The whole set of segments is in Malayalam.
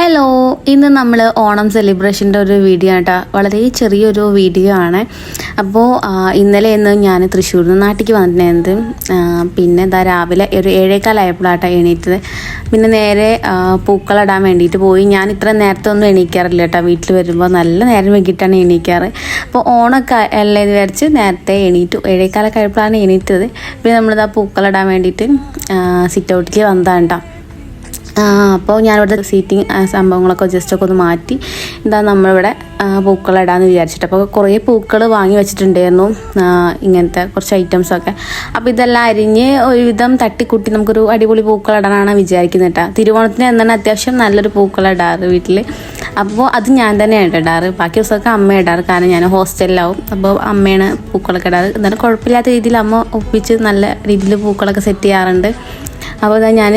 ഹലോ ഇന്ന് നമ്മൾ ഓണം സെലിബ്രേഷന്റെ ഒരു വീഡിയോ ആട്ടോ. വളരെ ചെറിയൊരു വീഡിയോ ആണ്. അപ്പോൾ ഇന്നലെ ഇന്ന് ഞാൻ തൃശ്ശൂരിൽ നിന്ന് നാട്ടിലേക്ക് വന്നിട്ടുണ്ട് പിന്നെ എന്താ രാവിലെ ഒരു ഏഴേക്കാലായപ്പോഴാട്ടോ എണീറ്റത്. പിന്നെ നേരെ പൂക്കളിടാൻ വേണ്ടിയിട്ട് പോയി. ഞാൻ ഇത്ര നേരത്തെ ഒന്നും എണീക്കാറില്ല കേട്ടോ വീട്ടിൽ വരുമ്പോൾ നല്ല നേരം വൈകിട്ടാണ് എണീക്കാറ്. അപ്പോൾ ഓണമൊക്കെ അല്ലേ എന്ന് വിചാരിച്ച് നേരത്തെ എണീറ്റു. ഏഴേക്കാലൊക്കെ ആയപ്പോഴാണ് എണീറ്റത്. പിന്നെ നമ്മളിതാ പൂക്കളിടാൻ വേണ്ടിയിട്ട് സിറ്റ് ഔട്ടിലേക്ക് വന്നതാണ് കേട്ടോ അപ്പോൾ ഞാനിവിടെ സീറ്റിംഗ് സംഭവങ്ങളൊക്കെ ജസ്റ്റ് ഒക്കെ ഒന്ന് മാറ്റി. എന്താ നമ്മളിവിടെ പൂക്കളിടാന്ന് വിചാരിച്ചിട്ട്. അപ്പോൾ കുറേ പൂക്കൾ വാങ്ങി വെച്ചിട്ടുണ്ടായിരുന്നു. ഇങ്ങനത്തെ കുറച്ച് ഐറ്റംസൊക്കെ അപ്പോൾ ഇതെല്ലാം അരിഞ്ഞ് ഒരുവിധം തട്ടിക്കൂട്ടി നമുക്കൊരു അടിപൊളി പൂക്കളിടാനാണ് വിചാരിക്കുന്നത് കേട്ടോ. തിരുവോണത്തിന് എന്താണ് അത്യാവശ്യം നല്ലൊരു പൂക്കളിടാറ് വീട്ടിൽ അപ്പോൾ അത് ഞാൻ തന്നെയാണ് ഇടാറ്. ബാക്കി ദിവസമൊക്കെ അമ്മ ഇടാറ്. കാരണം ഞാൻ ഹോസ്റ്റലിലാവും. അപ്പോൾ അമ്മയാണ് പൂക്കളൊക്കെ ഇടാറ്. എന്നാലും കുഴപ്പമില്ലാത്ത രീതിയിൽ അമ്മ ഒപ്പിച്ച് നല്ല രീതിയിൽ പൂക്കളൊക്കെ സെറ്റ് ചെയ്യാറുണ്ട്. അപ്പോൾ ഇതാ ഞാൻ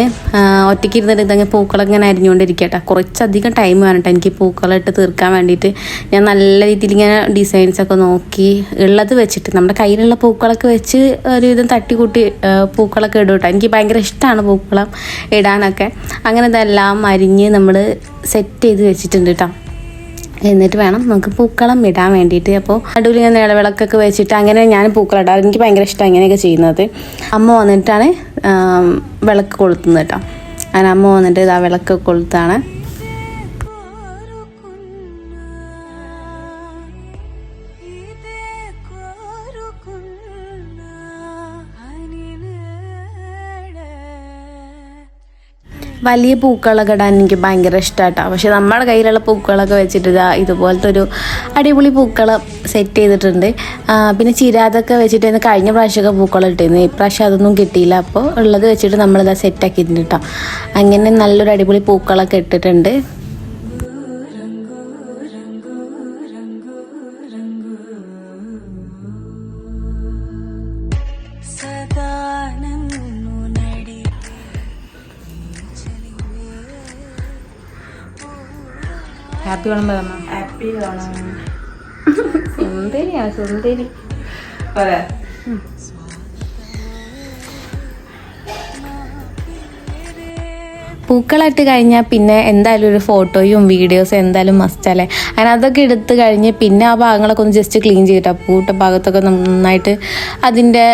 ഒറ്റയ്ക്ക് ഇരുന്നിട്ട് ഇതങ്ങനെ പൂക്കളൊക്കെ ഇങ്ങനെ അരിഞ്ഞുകൊണ്ടിരിക്കട്ടെ കുറച്ചധികം ടൈം വേണം എനിക്ക് പൂക്കളിട്ട് തീർക്കാൻ വേണ്ടിയിട്ട്. ഞാൻ നല്ല രീതിയിൽ ഇങ്ങനെ ഡിസൈൻസ് ഒക്കെ നോക്കി ഉള്ളത് വെച്ചിട്ട് നമ്മുടെ കയ്യിലുള്ള പൂക്കളൊക്കെ വെച്ച് ഒരുവിധം തട്ടിക്കൂട്ടി പൂക്കളൊക്കെ ഇടും കേട്ടോ. എനിക്ക് ഭയങ്കര ഇഷ്ടമാണ് പൂക്കളം ഇടാനൊക്കെ. അങ്ങനെ ഇതെല്ലാം അരിഞ്ഞ് നമ്മൾ സെറ്റ് ചെയ്ത് വെച്ചിട്ടുണ്ട് കേട്ടോ. എന്നിട്ട് വേണം നമുക്ക് പൂക്കളം ഇടാൻ വേണ്ടിയിട്ട്. അപ്പോൾ നടുവിൽ ഞാൻ ഇടവിളക്കൊക്കെ വെച്ചിട്ട് അങ്ങനെ ഞാൻ പൂക്കളം ഇടാറ്. എനിക്ക് ഭയങ്കര ഇഷ്ടം അങ്ങനെയൊക്കെ ചെയ്യുന്നത്. അമ്മ വന്നിട്ടാണ് വിളക്ക് കൊളുത്തുന്നത് കേട്ടോ. അങ്ങനെ അമ്മ വന്നിട്ട് ഇതാ വിളക്ക് കൊളുത്താണ്. വലിയ പൂക്കളൊക്കെ ഇടാൻ എനിക്ക് ഭയങ്കര ഇഷ്ടമാട്ടോ പക്ഷെ നമ്മുടെ കയ്യിലുള്ള പൂക്കളൊക്കെ വെച്ചിട്ട് ഇതാ ഇതുപോലത്തെ ഒരു അടിപൊളി പൂക്കൾ സെറ്റ് ചെയ്തിട്ടുണ്ട്. പിന്നെ ചിരാതൊക്കെ വെച്ചിട്ട് കഴിഞ്ഞ പ്രാവശ്യമൊക്കെ പൂക്കളം ഇട്ടിരുന്നു. ഇപ്രാവശ്യം അതൊന്നും കിട്ടിയില്ല. അപ്പോൾ ഉള്ളത് വെച്ചിട്ട് നമ്മളിതാ സെറ്റ് ആക്കിയിട്ടുണ്ട് കേട്ടോ അങ്ങനെ നല്ലൊരു അടിപൊളി പൂക്കളൊക്കെ ഇട്ടിട്ടുണ്ട്. ഹാപ്പി ഓണം പറയണം ഹാപ്പി ഓണം സുന്ദരിയാ സുന്ദരി. പൂക്കളായിട്ട് കഴിഞ്ഞാൽ പിന്നെ എന്തായാലും ഒരു ഫോട്ടോയും വീഡിയോസും എന്തായാലും മസ്റ്റല്ലേ അങ്ങനെ അതൊക്കെ എടുത്ത് കഴിഞ്ഞ് പിന്നെ ആ ഭാഗങ്ങളൊക്കെ ഒന്ന് ജസ്റ്റ് ക്ലീൻ ചെയ്തിട്ട് പൂട്ട ഭാഗത്തൊക്കെ നന്നായിട്ട് അതിന്റെ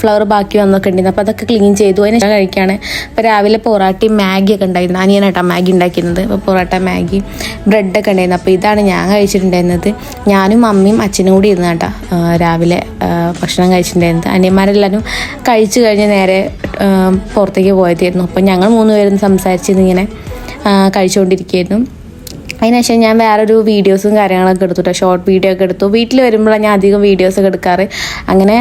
ഫ്ലവർ ബാക്കി വന്നൊക്കെ ഉണ്ടായിരുന്നു അപ്പോൾ അതൊക്കെ ക്ലീൻ ചെയ്തു. അതിന് ശേഷം കഴിക്കുകയാണ് ഇപ്പോൾ രാവിലെ പൊറാട്ടയും മാഗി ഒക്കെ ഉണ്ടായിരുന്നു കേട്ടോ മാഗി ഉണ്ടാക്കിയിരുന്നത് അപ്പോൾ പൊറോട്ട മാഗി ബ്രെഡൊക്കെ ഉണ്ടായിരുന്നു അപ്പോൾ ഇതാണ് ഞാൻ കഴിച്ചിട്ടുണ്ടായിരുന്നത്. ഞാനും അമ്മയും അച്ഛനും കൂടി ഇരുന്ന കേട്ടോ രാവിലെ ഭക്ഷണം കഴിച്ചിട്ടുണ്ടായിരുന്നത്. അനിയന്മാരെല്ലാവരും കഴിച്ചു കഴിഞ്ഞ് നേരെ പുറത്തേക്ക് പോയതായിരുന്നു. അപ്പോൾ ഞങ്ങൾ മൂന്ന് പേരും സംസാരിച്ചിരുന്ന് ഇങ്ങനെ കഴിച്ചുകൊണ്ടിരിക്കുകയായിരുന്നു. അതിനുശേഷം ഞാൻ വേറൊരു വീഡിയോസും കാര്യങ്ങളൊക്കെ എടുത്തു കേട്ടോ ഷോർട്ട് വീഡിയോ ഒക്കെ എടുത്തു. വീട്ടിൽ വരുമ്പോഴാണ് ഞാൻ അധികം വീഡിയോസ് ഒക്കെ എടുക്കാറ്. അങ്ങനെ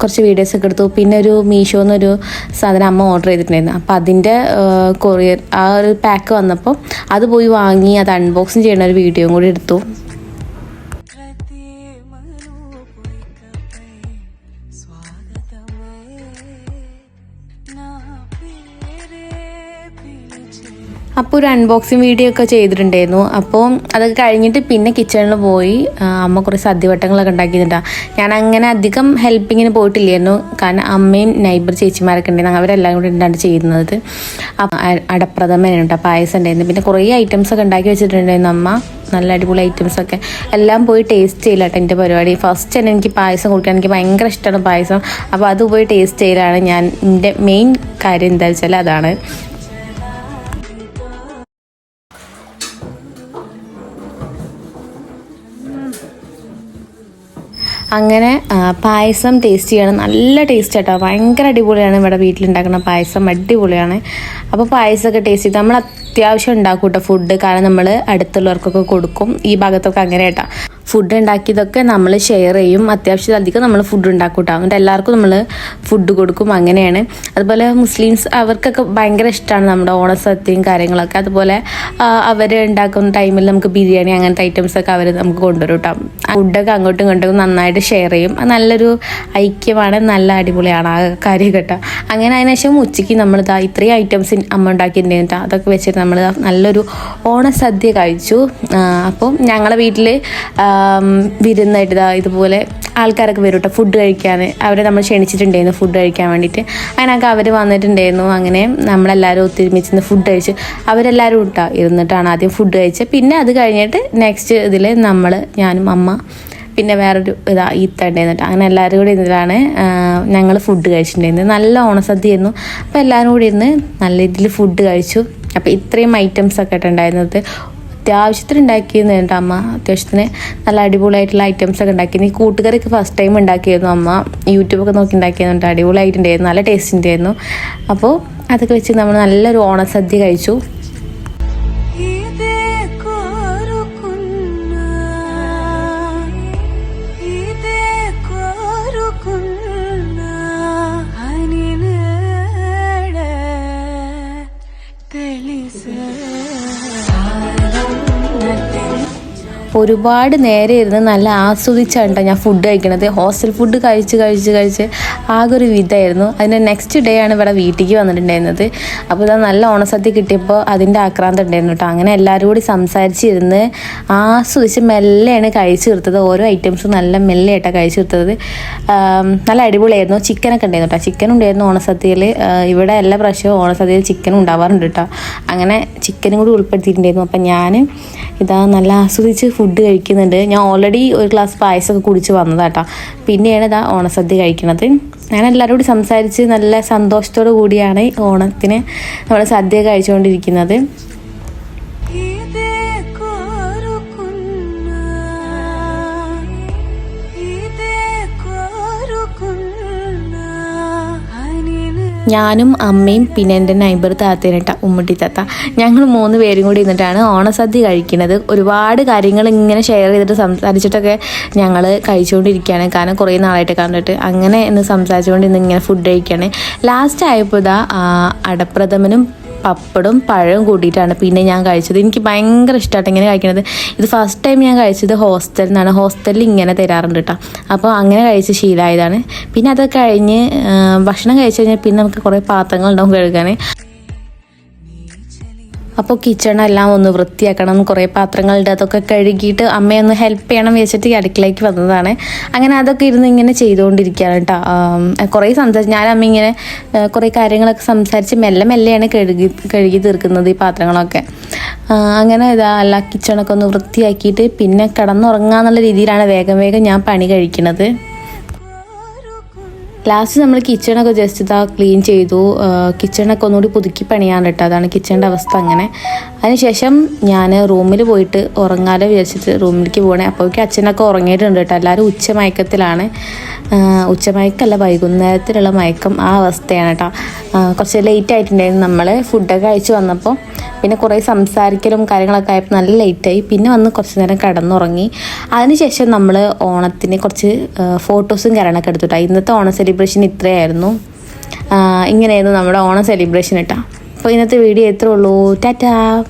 കുറച്ച് വീഡിയോസ് ഒക്കെ എടുത്തു. പിന്നെ ഒരു മീഷോ എന്നൊരു സാധനം അമ്മ ഓർഡർ ചെയ്തിട്ടുണ്ടായിരുന്നു. അപ്പോൾ അതിന്റെ കൊറിയർ ആ ഒരു പാക്ക് വന്നപ്പോൾ അത് പോയി വാങ്ങി അത് അൺബോക്സിങ് ചെയ്യുന്ന ഒരു വീഡിയോയും കൂടി എടുത്തു. അപ്പോൾ ഒരു അൺബോക്സിങ് വീഡിയോ ഒക്കെ ചെയ്തിട്ടുണ്ടായിരുന്നു. അപ്പോൾ അതൊക്കെ കഴിഞ്ഞിട്ട് പിന്നെ കിച്ചണിൽ പോയി അമ്മ കുറേ സദ്യവട്ടങ്ങളൊക്കെ ഉണ്ടാക്കിയിട്ടുണ്ടാ ഞാൻ അങ്ങനെ അധികം ഹെൽപ്പിങ്ങിന് പോയിട്ടില്ലായിരുന്നു. കാരണം അമ്മയും നൈബർ ചേച്ചിമാരൊക്കെ ഉണ്ടായിരുന്നു. അവരെല്ലാം കൂടി ഉണ്ടാണ് ചെയ്യുന്നത് അപ്പം അ- അടപ്രഥമൻ ഉണ്ട് പായസം ഉണ്ടായിരുന്നു. പിന്നെ കുറേ ഐറ്റംസ് ഒക്കെ ഉണ്ടാക്കി വെച്ചിട്ടുണ്ടായിരുന്നു അമ്മ. നല്ല അടിപൊളി ഐറ്റംസ് ഒക്കെ. എല്ലാം പോയി ടേസ്റ്റ് ചെയ്യില്ല കേട്ടോ എന്റെ പരിപാടി. ഫസ്റ്റ് തന്നെ എനിക്ക് പായസം കുടിക്കാൻ എനിക്ക് ഭയങ്കര ഇഷ്ടമാണ് പായസം. അപ്പോൾ അത് പോയി ടേസ്റ്റ് ചെയ്യലാണ് ഞാൻ. എന്റെ മെയിൻ കാര്യം എന്താ വെച്ചാൽ അതാണ്. അങ്ങനെ പായസം ടേസ്റ്റ് ചെയ്യണം. നല്ല ടേസ്റ്റ് കേട്ടോ ഭയങ്കര അടിപൊളിയാണ് ഇവിടെ വീട്ടിലുണ്ടാക്കുന്ന പായസം. അടിപൊളിയാണ്. അപ്പോൾ പായസമൊക്കെ ടേസ്റ്റ് ചെയ്ത് നമ്മൾ അത്യാവശ്യം ഉണ്ടാക്കും കേട്ടോ ഫുഡ് കാരണം നമ്മൾ അടുത്തുള്ളവർക്കൊക്കെ കൊടുക്കും. ഈ ഭാഗത്തൊക്കെ അങ്ങനെ കേട്ടോ ഫുഡ് ഉണ്ടാക്കിയതൊക്കെ നമ്മൾ ഷെയർ ചെയ്യും. അത്യാവശ്യം അധികം നമ്മൾ ഫുഡ് ഉണ്ടാക്കും കേട്ടോ എന്നിട്ട് എല്ലാവർക്കും നമ്മൾ ഫുഡ് കൊടുക്കും. അങ്ങനെയാണ്. അതുപോലെ മുസ്ലിംസ് അവർക്കൊക്കെ ഭയങ്കര ഇഷ്ടമാണ് നമ്മുടെ ഓണസദ്യയും കാര്യങ്ങളൊക്കെ. അതുപോലെ അവർ ഉണ്ടാക്കുന്ന ടൈമിൽ നമുക്ക് ബിരിയാണി അങ്ങനത്തെ ഐറ്റംസ് ഒക്കെ അവർ നമുക്ക് കൊണ്ടുവരും കേട്ടോ ഫുഡൊക്കെ അങ്ങോട്ടും ഇങ്ങോട്ടും നന്നായിട്ട് ഷെയർ ചെയ്യും. നല്ലൊരു ഐക്യമാണ്. നല്ല അടിപൊളിയാണ് ആ കാര്യം കേട്ടോ. അങ്ങനെ അതിനുശേഷം ഉച്ചയ്ക്ക് നമ്മൾ ഇതാ ഇത്രയും ഐറ്റംസ് അമ്മ ഉണ്ടാക്കിയിട്ടുണ്ടായിരുന്നു അതൊക്കെ വെച്ചിട്ട് നമ്മൾ നല്ലൊരു ഓണസദ്യ കഴിച്ചു. അപ്പം ഞങ്ങളെ വീട്ടിൽ വിരുന്നായിട്ട് ഇതാ ഇതുപോലെ ആൾക്കാരൊക്കെ വരും കേട്ടോ ഫുഡ് കഴിക്കാൻ അവരെ നമ്മൾ ക്ഷണിച്ചിട്ടുണ്ടായിരുന്നു ഫുഡ് കഴിക്കാൻ വേണ്ടിയിട്ട്. അതിനൊക്കെ അവർ വന്നിട്ടുണ്ടായിരുന്നു. അങ്ങനെ നമ്മളെല്ലാവരും ഒത്തൊരുമിച്ച് ഫുഡ് കഴിച്ച് അവരെല്ലാവരും ഇട്ടാ ഇരുന്നിട്ടാണ് ആദ്യം ഫുഡ് കഴിച്ചത്. പിന്നെ അത് കഴിഞ്ഞിട്ട് നെക്സ്റ്റ് ഇതിൽ നമ്മൾ ഞാനും അമ്മ പിന്നെ വേറൊരു ഇതാ ഈത്തണ്ടായിരുന്നിട്ട് അങ്ങനെ എല്ലാവരും കൂടി ഇരുന്നിട്ടാണ് ഞങ്ങൾ ഫുഡ് കഴിച്ചിട്ടുണ്ടായിരുന്നത്. നല്ല ഓണസദ്യയായിരുന്നു. അപ്പോൾ എല്ലാവരും കൂടി ഇരുന്ന് നല്ല രീതിയിൽ ഫുഡ് കഴിച്ചു. അപ്പോൾ ഇത്രയും ഐറ്റംസ് ഒക്കെ ഉണ്ടായിരുന്നത്. അത്യാവശ്യത്തിന് ഉണ്ടാക്കിയിരുന്നു കേട്ടോ അമ്മ. അത്യാവശ്യത്തിന് നല്ല അടിപൊളിയായിട്ടുള്ള ഐറ്റംസ് ഒക്കെ ഉണ്ടാക്കിയിരുന്നു ഈ കൂട്ടുകറിയൊക്കെ ഫസ്റ്റ് ടൈം ഉണ്ടാക്കിയിരുന്നു അമ്മ. യൂട്യൂബൊക്കെ നോക്കി ഉണ്ടാക്കിയതുകൊണ്ട് അടിപൊളിയായിട്ടുണ്ടായിരുന്നു. നല്ല ടേസ്റ്റ് ഉണ്ടായിരുന്നു അപ്പോൾ അതൊക്കെ വെച്ച് നമ്മൾ നല്ലൊരു ഓണസദ്യ കഴിച്ചു. ഒരുപാട് നേരെ ഇരുന്ന് നല്ല ആസ്വദിച്ചാണ് ട്ടോ ഞാൻ ഫുഡ് കഴിക്കണത്. ഹോസ്റ്റൽ ഫുഡ് കഴിച്ച് കഴിച്ച് കഴിച്ച് ആകെ ഒരു വിധമായിരുന്നു. അതിന്റെ നെക്സ്റ്റ് ഡേ ആണ് ഇവിടെ വീട്ടിലേക്ക് വന്നിട്ടുണ്ടായിരുന്നത്. അപ്പോൾ ഇതാ നല്ല ഓണസദ്യ കിട്ടിയപ്പോൾ അതിന്റെ ആക്രാന്തം ഉണ്ടായിരുന്നു കേട്ടോ. അങ്ങനെ എല്ലാവരും കൂടി സംസാരിച്ചിരുന്ന് ആസ്വദിച്ച് മെല്ലെയാണ് കഴിച്ചു തീർത്തത്. ഓരോ ഐറ്റംസും നല്ല മെല്ലെയായിട്ടാണ് കഴിച്ചു തീർത്തത്. നല്ല അടിപൊളിയായിരുന്നു. ചിക്കനൊക്കെ ഉണ്ടായിരുന്നു കേട്ടോ. ചിക്കൻ ഉണ്ടായിരുന്നു ഓണസദ്യയിൽ. ഇവിടെ എല്ലാ പ്രാവശ്യവും ഓണസദ്യയിൽ ചിക്കൻ ഉണ്ടാവാറുണ്ട് കേട്ടോ. അങ്ങനെ ചിക്കനും കൂടി ഉൾപ്പെടുത്തിയിട്ടുണ്ടായിരുന്നു. അപ്പം ഞാൻ ഇതാ നല്ല ആസ്വദിച്ച് ഫുഡ് കഴിക്കുന്നുണ്ട്. ഞാൻ ഓൾറെഡി ഒരു ഗ്ലാസ് പായസമൊക്കെ കുടിച്ച് വന്നതാട്ടോ. പിന്നെയാണ് ഇതാ ഓണസദ്യ കഴിക്കുന്നത് ഞാൻ എല്ലാവരോടും സംസാരിച്ച് നല്ല സന്തോഷത്തോടു കൂടിയാണ് ഓണത്തിന് നമ്മൾ സദ്യ കഴിച്ചുകൊണ്ടിരിക്കുന്നത്. ഞാനും അമ്മയും പിന്നെ എന്റെ നൈബർ താത്തേനട്ട ഉമ്മട്ടി താത്ത. ഞങ്ങൾ മൂന്ന് പേരും കൂടി ഇന്നിട്ടാണ് ഓണസദ്യ കഴിക്കുന്നത്. ഒരുപാട് കാര്യങ്ങൾ ഇങ്ങനെ ഷെയർ ചെയ്തിട്ട് സംസാരിച്ചിട്ടൊക്കെ ഞങ്ങൾ കഴിച്ചുകൊണ്ടിരിക്കുകയാണ്. കാരണം കുറേ നാളായിട്ട് കണ്ടിട്ട് അങ്ങനെ ഇന്ന് സംസാരിച്ചുകൊണ്ട് ഇന്ന് ഇങ്ങനെ ഫുഡ് കഴിക്കുകയാണ്. ലാസ്റ്റ് ആയപ്പോൾ ഇതാ അടപ്രഥമനും പപ്പടും പഴവും കൂട്ടിയിട്ടാണ് പിന്നെ ഞാൻ കഴിച്ചത്. എനിക്ക് ഭയങ്കര ഇഷ്ടമായിട്ട് ഇങ്ങനെ കഴിക്കണത്. ഇത് ഫസ്റ്റ് ടൈം ഞാൻ കഴിച്ചത് ഹോസ്റ്റലിൽ നിന്നാണ് ഹോസ്റ്റലിൽ ഇങ്ങനെ തരാറുണ്ട് കേട്ടോ അപ്പോൾ അങ്ങനെ കഴിച്ച് ശീലമായതാണ് പിന്നെ അത് കഴിഞ്ഞ് ഭക്ഷണം കഴിച്ച് കഴിഞ്ഞാൽ പിന്നെ നമുക്ക് കുറേ പാത്രങ്ങൾ ഉണ്ടാവും കഴുകാൻ അപ്പോൾ കിച്ചണെല്ലാം ഒന്ന് വൃത്തിയാക്കണം കുറേ പാത്രങ്ങളുണ്ട് അതൊക്കെ കഴുകിയിട്ട് അമ്മയൊന്ന് ഹെൽപ്പ് ചെയ്യണം വെച്ചിട്ട് ഈ അടുക്കളയ്ക്ക് വന്നതാണ്. അങ്ങനെ അതൊക്കെ ഇരുന്ന് ഇങ്ങനെ ചെയ്തുകൊണ്ടിരിക്കുകയാണ് കേട്ടോ കുറേ സംസാരിച്ച് ഞാൻ അമ്മ ഇങ്ങനെ കുറേ കാര്യങ്ങളൊക്കെ സംസാരിച്ച് മെല്ലെ മെല്ലെയാണ് കഴുകി കഴുകി തീർക്കുന്നത് ഈ പാത്രങ്ങളൊക്കെ. അങ്ങനെ ഇതാ അല്ല കിച്ചണൊക്കെ ഒന്ന് വൃത്തിയാക്കിയിട്ട് പിന്നെ കിടന്നുറങ്ങാന്നുള്ള രീതിയിലാണ് വേഗം വേഗം ഞാൻ പണി കഴിക്കുന്നത് ലാസ്റ്റ് നമ്മൾ കിച്ചണൊക്കെ ജസ്റ്റ് ഇതാ ക്ലീൻ ചെയ്തു. കിച്ചണൊക്കെ ഒന്നുകൂടി പുതുക്കി പണിയാൻ കേട്ടോ. അതാണ് കിച്ചണിന്റെ അവസ്ഥ അങ്ങനെ. അതിനുശേഷം ഞാൻ റൂമിൽ പോയിട്ട് ഉറങ്ങാലോ വിചാരിച്ചിട്ട് റൂമിലേക്ക് പോകണേ അപ്പോഴേക്കും അച്ഛനൊക്കെ ഉറങ്ങിയിട്ടുണ്ട് കേട്ടോ. എല്ലാവരും ഉച്ചമയക്കത്തിലാണ്. ഉച്ചമയക്കല്ല വൈകുന്നേരത്തിലുള്ള മയക്കം ആ അവസ്ഥയാണ് കേട്ടോ. കുറച്ച് ലേറ്റ് ആയിട്ടുണ്ടായിരുന്നു നമ്മൾ ഫുഡൊക്കെ കഴിച്ച് വന്നപ്പോൾ പിന്നെ കുറേ സംസാരിക്കലും കാര്യങ്ങളൊക്കെ ആയപ്പോൾ നല്ല ലേറ്റായി പിന്നെ വന്ന് കുറച്ച് നേരം കിടന്നുറങ്ങി. അതിനുശേഷം നമ്മൾ ഓണത്തിന് കുറച്ച് ഫോട്ടോസും കാര്യങ്ങളൊക്കെ എടുത്തുട്ടാ. ഇന്നത്തെ ഓണം സെലിബ്രേഷൻ ഇത്രയായിരുന്നു. ആ, ഇങ്ങനെയായിരുന്നു നമ്മുടെ ഓണം സെലിബ്രേഷൻ ഇട്ടാ അപ്പോൾ ഇന്നത്തെ വീഡിയോ എത്ര ഉള്ളൂ. ടാറ്റാ.